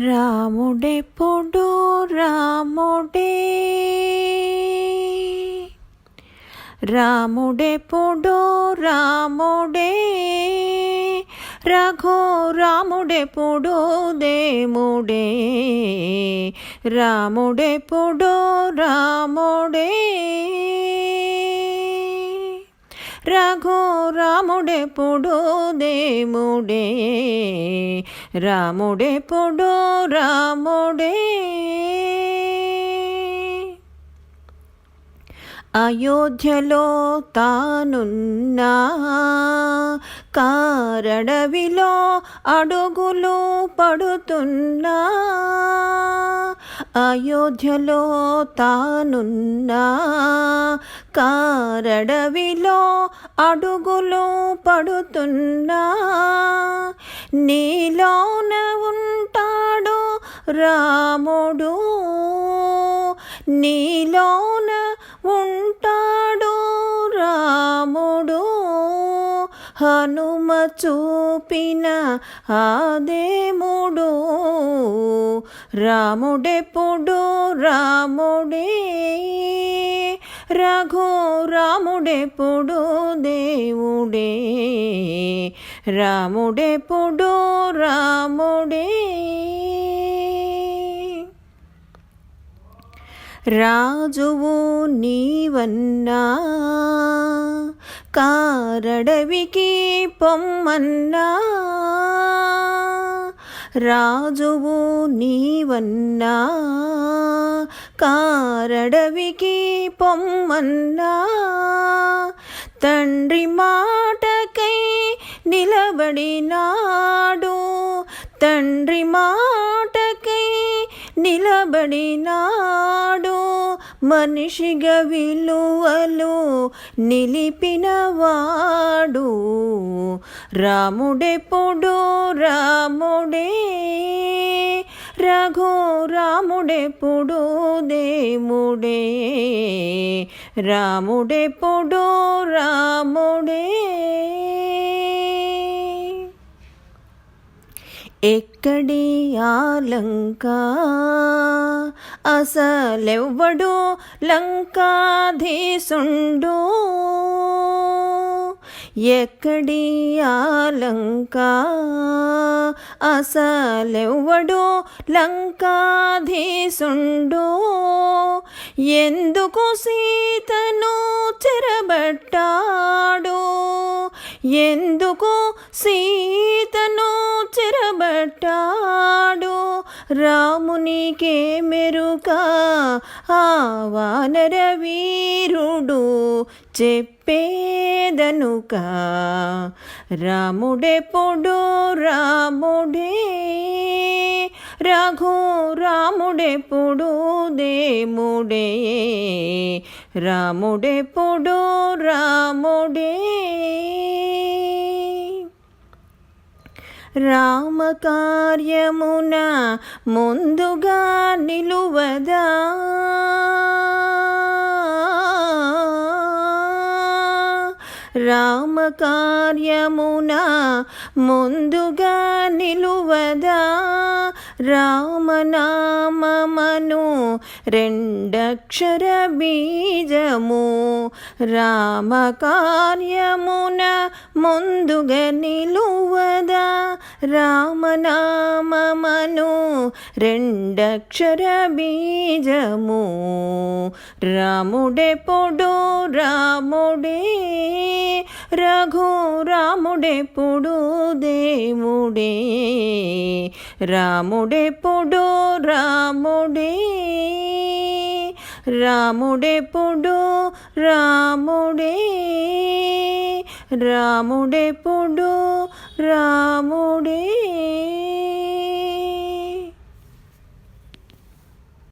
రాముడెప్పుడు రాముడే రాముడెప్పుడు రాముడే రఘో రాముడెప్పుడు దేముడే రాముడెప్పుడు రాముడే రఘో రాముడెప్పుడు దేముడే రాముడెప్పుడు రాముడే. అయోధ్యలో తానున్నా కారడవిలో అడుగులు పడుతున్నా. అయోధ్యలో తానున్నా కారడవిలో అడుగులు పడుతున్నా. నీలోన ఉంటాడు రాముడు నీలోన ఉంటాడు రాముడు. హనుమ చూపిన ఆదేముడు రాముడెప్పుడు రాముడే రఘు రాముడెప్పుడు దేవుడే. రాముడెప్పుడు రాముడే. రాజువు నీవన్నా కారడవికి పొమ్మన్నా. రాజువు నీవన్నా కారడవికి పొమ్మన్నా తండ్రి మాటకై నిలబడినాడు తండ్రి మాటకై నిలబడినాడు. మనిషిగా విలువలు నిలిపినవాడు రాముడెప్పుడు రాముడే? రఘు రాముడెప్పుడు దేముడే రాముడెప్పుడు రాముడే? ఎక్కడి ఆలంక? అసలెవ్వడు లంకాధీసుండు? ఎక్కడి ఆలంక? అసలెవ్వడు లంకాధీసుండు? ఎందుకు సీతను చెరబట్టాడు? ఎందుకు సీతను చెరబట్టాడు రామునికే మెరుక. ఆ వానర వీరుడు చెప్పేదనుక. రాముడెప్పుడు రాముడే రఘు రాముడెప్పుడు దేముడే. రాముడెప్పుడు రాముడే రామకార్యమున ముందుగా నిలువదా? రామకార్యమున ముందుగా నిలువదా? రామనామమను రెండక్షర బీజము. రామకార్యమున ముందుగా నిలువదా? రామనామమను రెండక్షర బీజము. రాముడెప్పుడు? రాముడే రఘు రాముడెప్పుడు దేవుడే రాముడెప్పుడు రాముడే రాముడెప్పుడు రాముడే రాముడెప్పుడు రాముడే